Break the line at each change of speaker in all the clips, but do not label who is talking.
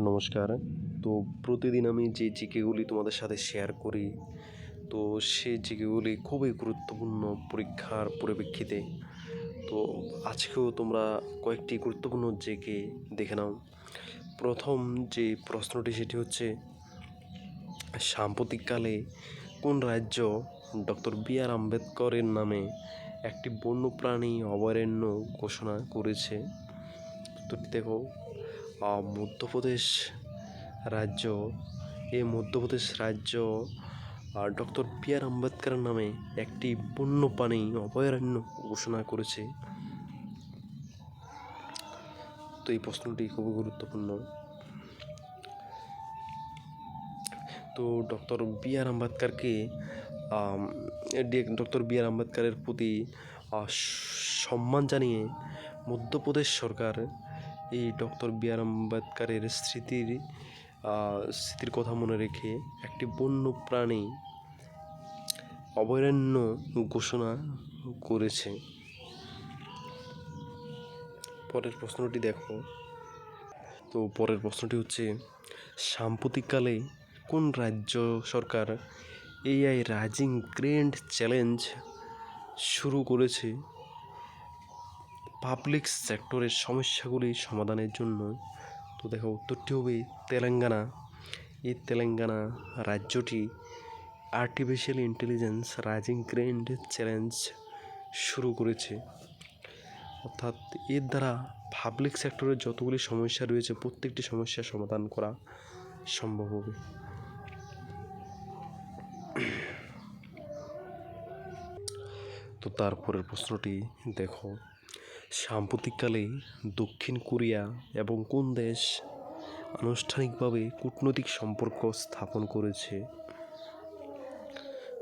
নমস্কার। তো প্রতিদিন আমি যে জিকেগুলি তোমাদের সাথে শেয়ার করি, তো সেই জিকেগুলি খুবই গুরুত্বপূর্ণ পরীক্ষার পরিপ্রেক্ষিতে। তো আজকেও তোমরা কয়েকটি গুরুত্বপূর্ণ জেকে দেখে নাও। প্রথম যে প্রশ্নটি সেটি হচ্ছে, সাম্প্রতিককালে কোন রাজ্য ডক্টর বি আর আম্বেদকরের নামে একটি বন্যপ্রাণী অভয়ারণ্য ঘোষণা করেছে? উত্তরটি দেখো মধ্যপ্রদেশ রাজ্য, এই মধ্যপ্রদেশ রাজ্য ডক্টর বি আর আম্বেদকর নামে একটি বন্যপ্রাণী অভয়ারণ্য ঘোষণা করেছে। তো এই প্রশ্নটি খুবই গুরুত্বপূর্ণ। তো ডক্টর বি আর আম্বেদকরকে ডক্টর বি আর আম্বেদকরের প্রতি সম্মান জানিয়ে মধ্যপ্রদেশ সরকার এই ডক্টর বি আর আম্বেদকারের স্মৃতির স্মৃতির কথা মনে রেখে একটি বন্য প্রাণী অভয়ারণ্য ঘোষণা করেছে। পরের প্রশ্নটি দেখো। তো পরের প্রশ্নটি হচ্ছে, সাম্প্রতিককালে কোন রাজ্য সরকার এআই রাইজিং গ্র্যান্ড চ্যালেঞ্জ শুরু করেছে? পাবলিক সেক্টরের সমস্যাগুলি সমাধানের জন্য তো দেখো উত্তরটি হবে তেলেঙ্গানা। এই তেলেঙ্গানা রাজ্যটি artificial intelligence rising grand challenge শুরু করেছে। অর্থাৎ এর দ্বারা পাবলিক সেক্টরের যতগুলি সমস্যা রয়েছে, প্রত্যেকটি সমস্যার সমাধান করা সম্ভব হবে। তো তারপরের প্রশ্নটি দেখো। সাম্প্রতিককালে দক্ষিণ কোরিয়া এবং কোন দেশ আনুষ্ঠানিকভাবে কূটনৈতিক সম্পর্ক স্থাপন করেছে?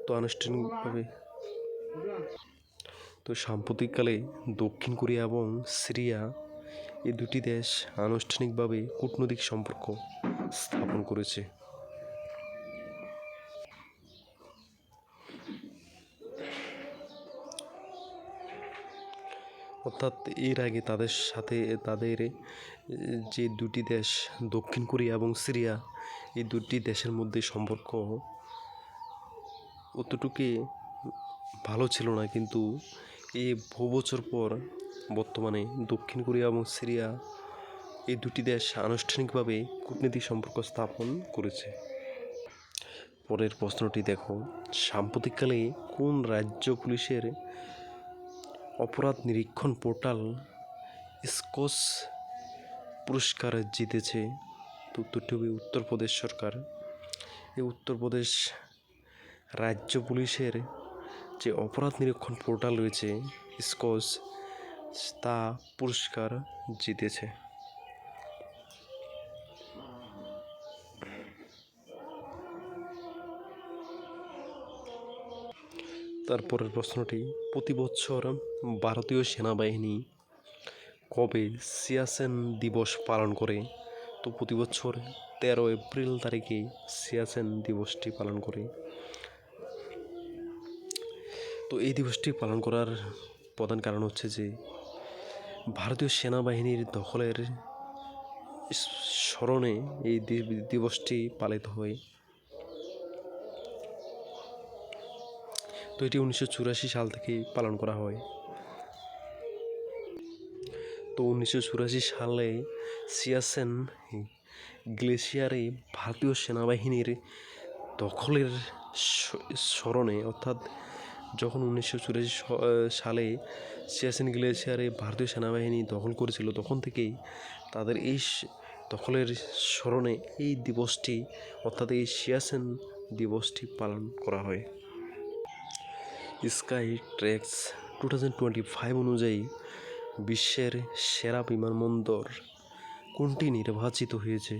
তো আনুষ্ঠানিকভাবে তো সাম্প্রতিককালে দক্ষিণ কোরিয়া এবং সিরিয়া এই দুটি দেশ আনুষ্ঠানিকভাবে কূটনৈতিক সম্পর্ক স্থাপন করেছে। অর্থাৎ এর আগে তাদের সাথে, তাদের যে দুটি দেশ, দক্ষিণ কোরিয়া এবং সিরিয়া, এই দুটি দেশের মধ্যে সম্পর্ক অতটুকু ভালো ছিল না। কিন্তু এই বহু বছর পর বর্তমানে দক্ষিণ কোরিয়া এবং সিরিয়া এই দুটি দেশ আনুষ্ঠানিকভাবে কূটনৈতিক সম্পর্ক স্থাপন করেছে। পরের প্রশ্নটি দেখো, সাম্প্রতিককালে কোন রাজ্য পুলিশের অপরাধ নিরীক্ষণ পোর্টাল স্কোস পুরস্কার জিতেছে তো উত্তরপ্রদেশ সরকার। এই উত্তরপ্রদেশ রাজ্য পুলিশের যে অপরাধ নিরীক্ষণ পোর্টাল রয়েছে স্কোস তা পুরস্কার জিতেছে। তারপরের প্রশ্নটি, প্রতি বছর ভারতীয় সেনাবাহিনী কবে সিয়াসেন দিবস পালন করে? তো প্রতি বছর তেরো এপ্রিল তারিখে সিয়াসেন দিবসটি পালন করে। তো এই দিবসটি পালন করার প্রধান কারণ হচ্ছে যে, ভারতীয় সেনাবাহিনীর দখলের স্মরণে এই দিবসটি পালিত হয়। তো এটি উনিশশো চুরাশি সাল থেকে পালন করা হয়। তো উনিশশো চুরাশি সালে সিয়াসেন গ্লেশিয়ারে ভারতীয় সেনাবাহিনীর দখলের স্মরণে, অর্থাৎ যখন উনিশশো চুরাশি সালে সিয়াসেন গ্লেশিয়ারে ভারতীয় সেনাবাহিনী দখল করেছিল, তখন থেকেই তাদের এই দখলের স্মরণে এই দিবসটি, অর্থাৎ এই সিয়াসেন দিবসটি পালন করা হয়। Skytrax two thousand twenty five অনুযায়ী বিশ্বের সেরা বিমানবন্দর কোনটি নির্বাচিত হয়েছে?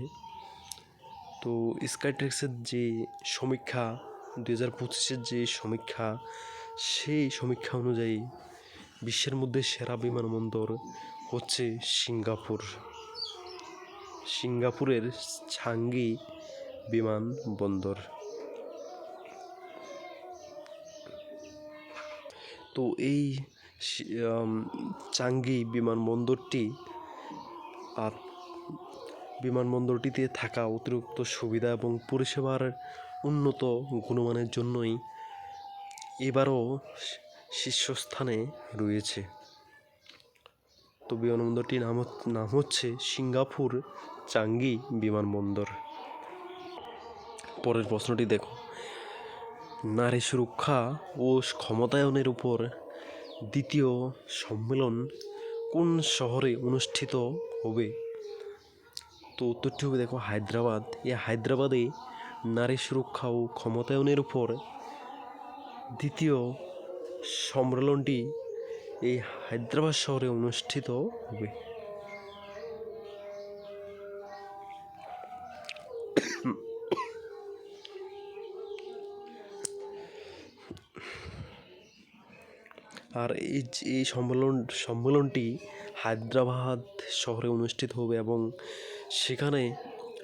তো স্কাই ট্রেক্সের যে সমীক্ষা দু হাজার পঁচিশের যে সমীক্ষা, সেই সমীক্ষা অনুযায়ী বিশ্বের মধ্যে সেরা বিমানবন্দর হচ্ছে সিঙ্গাপুর। সিঙ্গাপুরের ছাঙ্গি বিমানবন্দর। তো এই চাঙ্গি বিমানবন্দরটি আর বিমানবন্দরটিতে থাকা অতিরিক্ত সুবিধা এবং পরিষেবার উন্নত গুণমানের জন্যই এবারও শীর্ষস্থানে রয়েছে। তো বিমানবন্দরটির নাম নাম হচ্ছে সিঙ্গাপুর চাঙ্গি বিমানবন্দর। পরের প্রশ্নটি দেখো। নারী সুরক্ষা ও ক্ষমতায়নের উপর দ্বিতীয় সম্মেলন কোন শহরে অনুষ্ঠিত হবে? তো উত্তরটি হবে দেখো হায়দ্রাবাদ। এই হায়দ্রাবাদে নারী সুরক্ষা ও ক্ষমতায়নের উপর দ্বিতীয় সম্মেলনটি এই হায়দ্রাবাদ শহরে অনুষ্ঠিত হবে। আর এই এই সম্মেলন, সম্মেলনটি হায়দ্রাবাদ শহরে অনুষ্ঠিত হবে এবং সেখানে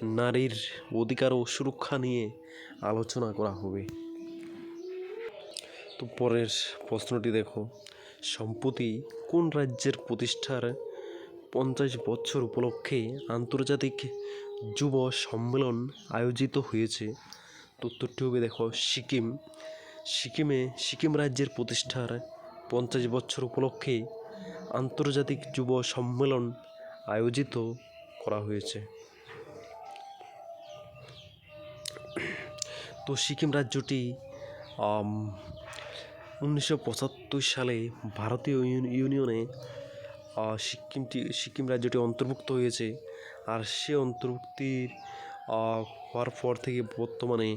নারীর অধিকার ও সুরক্ষা নিয়ে আলোচনা করা হবে। তো পরের প্রশ্নটি দেখো, সম্প্রতি কোন রাজ্যের প্রতিষ্ঠার পঞ্চাশ বছর উপলক্ষে আন্তর্জাতিক যুব সম্মেলন আয়োজিত হয়েছে? উত্তরটি হবে দেখো, সিকিম। সিকিমে, সিকিম রাজ্যের প্রতিষ্ঠার পঞ্চাশ বছর উপলক্ষে আন্তর্জাতিক যুব সম্মেলন আয়োজিত করা হয়েছে। তো সিকিম রাজ্যটি উনিশশো পঁচাত্তর সালে ভারতীয় ইউনিয়নে সিকিমটি, সিকিম রাজ্যটি অন্তর্ভুক্ত হয়েছে। আর সে অন্তর্ভুক্তির হওয়ার পর থেকে বর্তমানে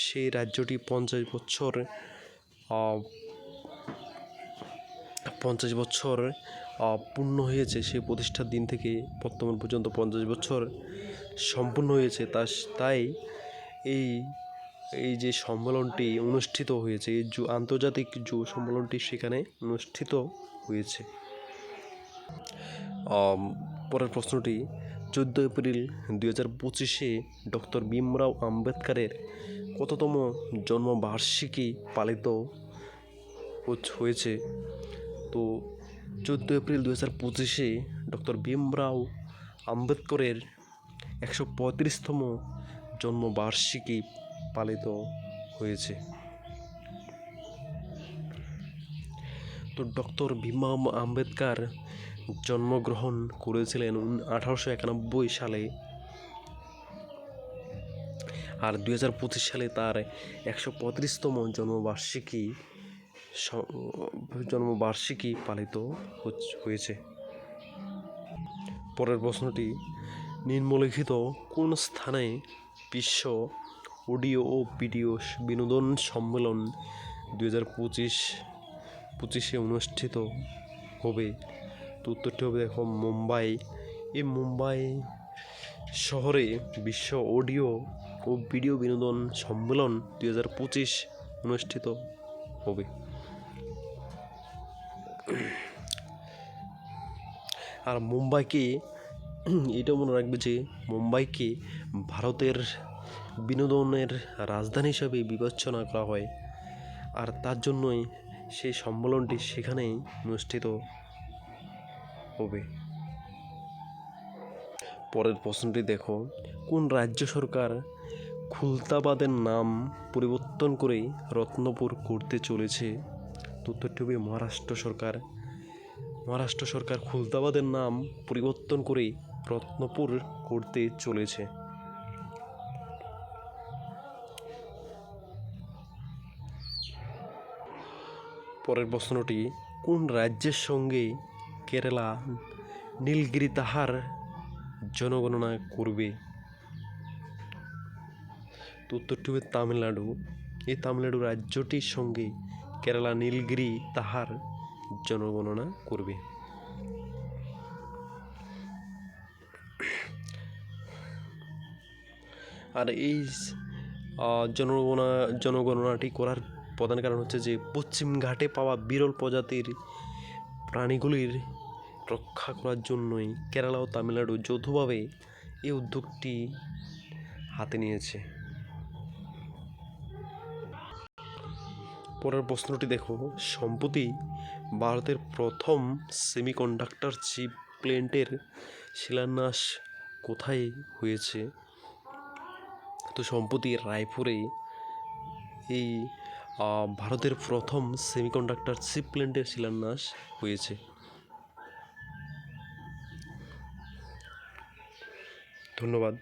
সেই রাজ্যটি পঞ্চাশ বছর পঞ্চাশ বছর পূর্ণ হয়েছে সেই প্রতিষ্ঠার দিন থেকে বর্তমান পর্যন্ত পঞ্চাশ বছর সম্পূর্ণ হয়েছে। তা তাই এই এই যে সম্মেলনটি অনুষ্ঠিত হয়েছে, এই যু আন্তর্জাতিক যুব সম্মেলনটি সেখানে অনুষ্ঠিত হয়েছে। পরের প্রশ্নটি, চোদ্দ এপ্রিল দুই হাজার পঁচিশে ডক্টর ভীমরাও আম্বেদকরের কততম জন্মবার্ষিকী পালিত হয়েছে? তো চোদ্দ এপ্রিল দু হাজার পঁচিশে ডক্টর ভীমরাও আম্বেদকরের একশো পঁয়ত্রিশতম জন্মবার্ষিকী পালিত হয়েছে। তো ডক্টর ভীমরাও আম্বেদকর জন্মগ্রহণ করেছিলেন আঠারোশো একানব্বই সালে আর দুই হাজার পঁচিশ সালে তার একশো পঁয়ত্রিশতম জন্মবার্ষিকী জন্মবার্ষিকী পালিত হয়েছে। পরের প্রশ্নটি, নিম্নলিখিত কোন স্থানে বিশ্ব অডিও ও ভিডিও বিনোদন সম্মেলন দু হাজার পঁচিশ, পঁচিশে অনুষ্ঠিত হবে? তো উত্তরটি হবে, দেখো, মুম্বাই। এই মুম্বাই শহরে বিশ্ব অডিও ও ভিডিও বিনোদন সম্মেলন দু হাজার পঁচিশ অনুষ্ঠিত হবে। আর মুম্বাইকে এটা মনে রাখবে যে মুম্বাইকে ভারতের বিনোদনের রাজধানী হিসাবে বিবেচনা করা হয়। আর তার জন্যই সেই সম্মেলনটি সেখানেই অনুষ্ঠিত হবে। পরের প্রশ্নটি দেখো, কোন রাজ্য সরকার খুলতাবাদের নাম পরিবর্তন করে রত্নপুর করতে চলেছে? তো উত্তরটি মহারাষ্ট্র সরকার। মহারাষ্ট্র সরকার খুলতাবাদের নাম পরিবর্তন করে রত্নপুর করতে চলেছে। পরের প্রশ্নটি, কোন রাজ্যের সঙ্গে কেরালা নীলগিরি তাহার জনগণনা করবে? উত্তরটি হবে তামিলনাড়ু। এই তামিলনাড়ু রাজ্যটির সঙ্গে কেরালা নীলগিরি তাহার জনগণনা করবে। আর এই জনগণনা, জনগণনাটি করার প্রধান কারণ হচ্ছে যে, পশ্চিম ঘাটে পাওয়া বিরল প্রজাতির প্রাণীগুলির রক্ষা করার জন্যই কেরালা ও তামিলনাড়ু যৌথভাবে এই উদ্যোগটি হাতে নিয়েছে। পরের প্রশ্নটি দেখো। সম্প্রতি ভারতের প্রথম সেমিকন্ডাক্টর চিপ প্ল্যান্টের শিলান্যাস কোথায় হয়েছে? তো সম্প্রতি রায়পুরে এই ভারতের প্রথম সেমিকন্ডাক্টর চিপ প্ল্যান্টের শিলান্যাস হয়েছে। ধন্যবাদ।